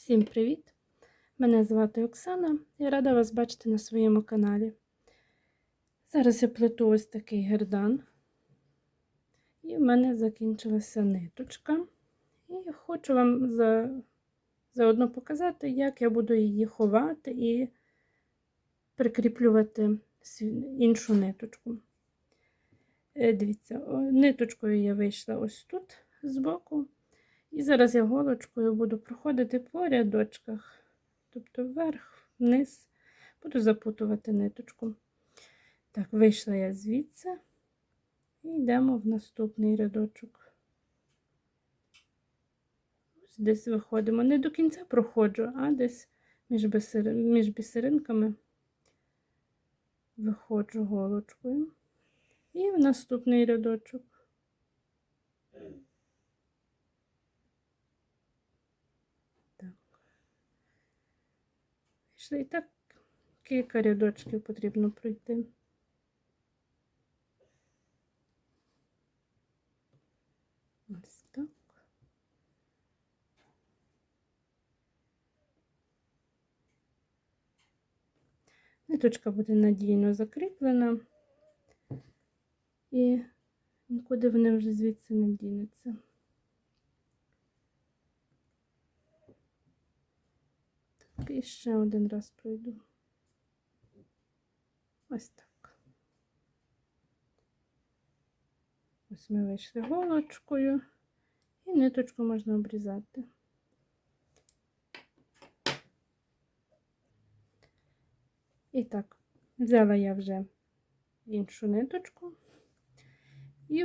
Всім привіт! Мене звати Оксана і рада вас бачити на своєму каналі. Зараз я плету ось такий гердан, і в мене закінчилася ниточка. І хочу вам за... заодно показати, як я буду її ховати і прикріплювати іншу ниточку. Е, Дивіться, ниточкою я вийшла ось тут збоку. І зараз я голочкою буду проходити по рядочках, тобто вверх, вниз, буду запутувати ниточку. Так, вийшла я звідси і йдемо в наступний рядочок. Ось десь виходимо. Не до кінця проходжу, а десь між, бісер... між бісеринками виходжу голочкою. І в наступний рядочок. Пішли і так кілька рядочків потрібно пройти. Ось так. Ниточка буде надійно закріплена і нікуди вони вже звідси не дінеться. І ще один раз пройду. Ось так. Ось ми вийшли голочкою, і ниточку можна обрізати. І так, взяла я вже іншу ниточку, і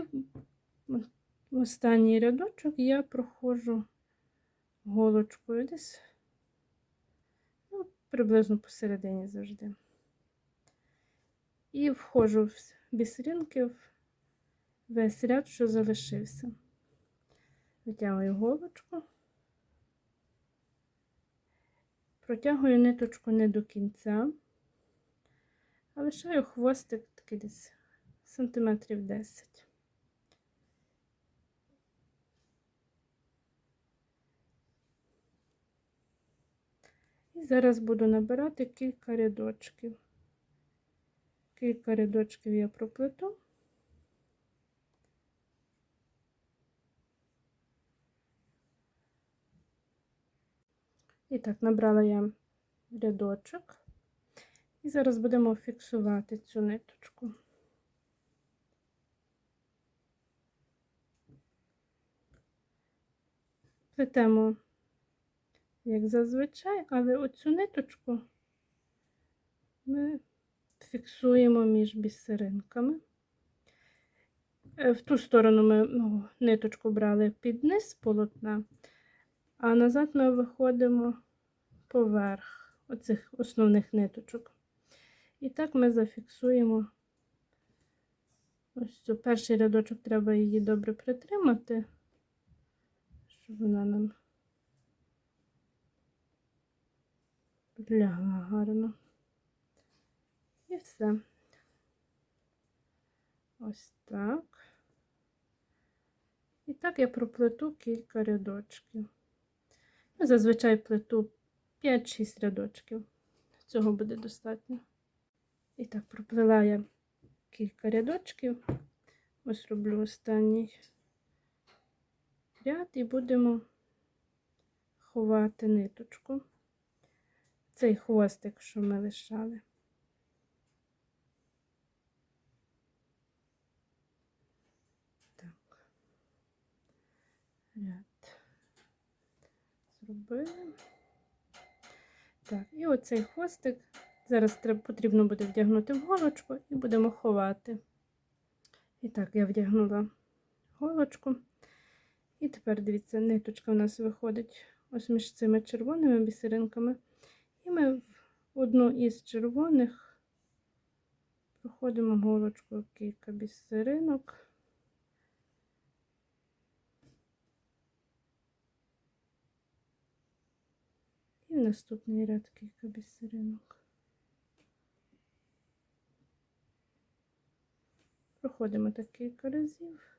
в останній рядочок я проходжу голочкою десь приблизно посередині завжди. І входжу в бісеринки в весь ряд, що залишився. Витягую голочку, протягую ниточку не до кінця, а лишаю хвостик такий десь сантиметрів 10. І зараз буду набирати кілька рядочків. Кілька рядочків я проплету. І так, набрала я рядочок. І зараз будемо фіксувати цю ниточку. Плетемо як зазвичай, але оцю ниточку ми фіксуємо між бісеринками. Е, в ту сторону ми ну, ниточку брали під низ полотна, а назад ми виходимо поверх оцих основних ниточок. І так ми зафіксуємо ось цю перший рядочок, треба її добре притримати, щоб вона нам лягла гарно. І все. Ось так. І так я проплету кілька рядочків. Я зазвичай плету 5-6 рядочків. Цього буде достатньо. І так, проплела я кілька рядочків. Ось роблю останній ряд і будемо ховати ниточку цей хвостик, що ми лишали. Так, ряд зробили. Так, і оцей хвостик зараз потрібно буде вдягнути в голочку і будемо ховати. І так, я вдягнула голочку. І тепер, дивіться, ниточка у нас виходить ось між цими червоними бісеринками. І ми в одну із червоних проходимо голочкою кілька бісеринок. І в наступний ряд кілька бісеринок. Проходимо так кілька разів.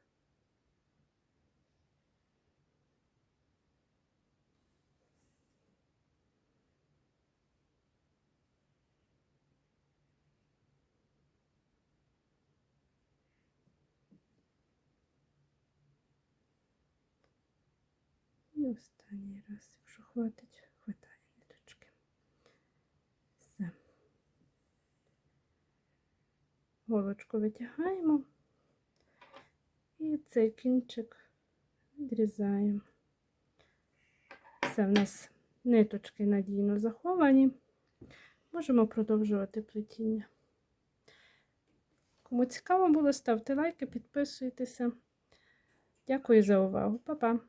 І останній раз, якщо хватить, хватає ниточки. Все. Голочку витягаємо. І цей кінчик відрізаємо. Все, в нас ниточки надійно заховані. Можемо продовжувати плетіння. Кому цікаво було, ставте лайки, підписуйтеся. Дякую за увагу. Па-па!